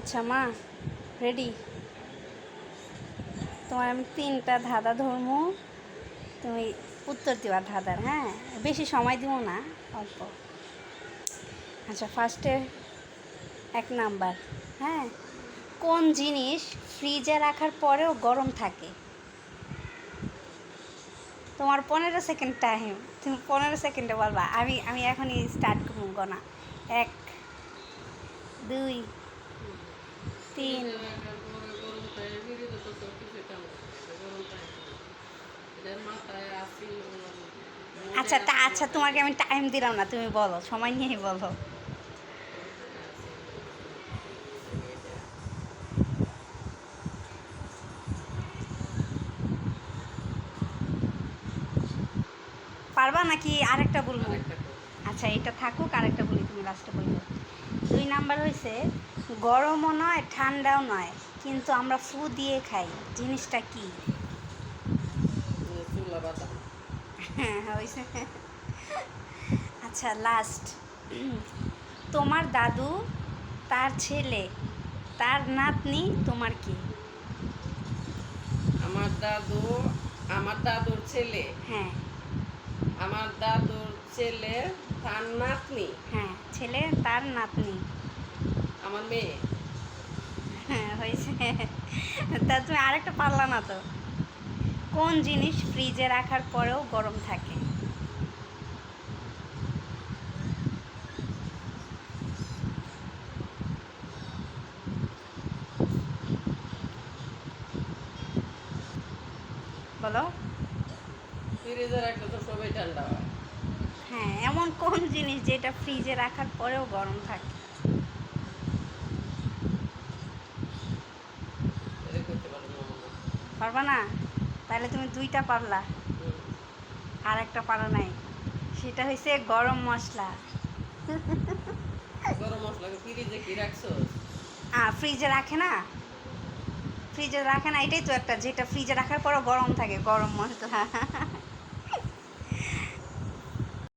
আচ্ছা মা রেডি তোমার আমি তিনটা ধাঁধা ধরমু তুমি উত্তর দিবা ধাঁধার হ্যাঁ? বেশি সময় দিব না, অল্প। আচ্ছা ফার্স্টে এক নাম্বার হ্যাঁ? কোন জিনিস ফ্রিজে রাখার পরেও গরম থাকে? তোমার পনেরো সেকেন্ড টাইম তুমি পনেরো সেকেন্ডে বলবা, আমি আমি এখনই স্টার্ট করব গোনা। এক, দুই তিন। আচ্ছা তা আচ্ছা তোমাকে আমি টাইম দিলাম না তুমি বলো সময় নিয়ে বলো। পারবা নাকি আরেকটা বলব? আচ্ছা এটা থাকুক আরেকটা বলি তুমি লাস্টে বলব। দুই নাম্বার হয়েছে গরমও নয় ঠান্ডাও নয় কিন্তু আমরা ফু দিয়ে খাই জিনিসটা কি? আচ্ছা লাস্ট তোমার দাদু তার ছেলে তার নাতনি তোমার কি? আমার দাদু আমার দাদুর ছেলে। হ্যাঁ। আমার দাদুর ছেলে তার নাতনি? হ্যাঁ ছেলে তার নাতনি। আমার মেয়ে? হ্যাঁ হয়েছে। তা তুমি আরেকটা পারলা না তো। কোন জিনিস ফ্রিজে রাখার পরেও গরম থাকে? বলো। ফ্রিজের একটা তো সবাই ঠান্ডা হয়। কোন জিনিস যেটা ফ্রিজে রাখার পরেও গরম থাকে? পারব না? তাহলে তুমি দুইটা পারলা। আর একটা পারো নাই। সেটা হয়েছে গরম মশলা। গরম মশলাকে ফ্রিজে কি রাখছো? আ ফ্রিজে রাখে না। ফ্রিজে রাখে না এটাই তো একটা যেটা ফ্রিজে রাখার পরও গরম থাকে গরম মশলা।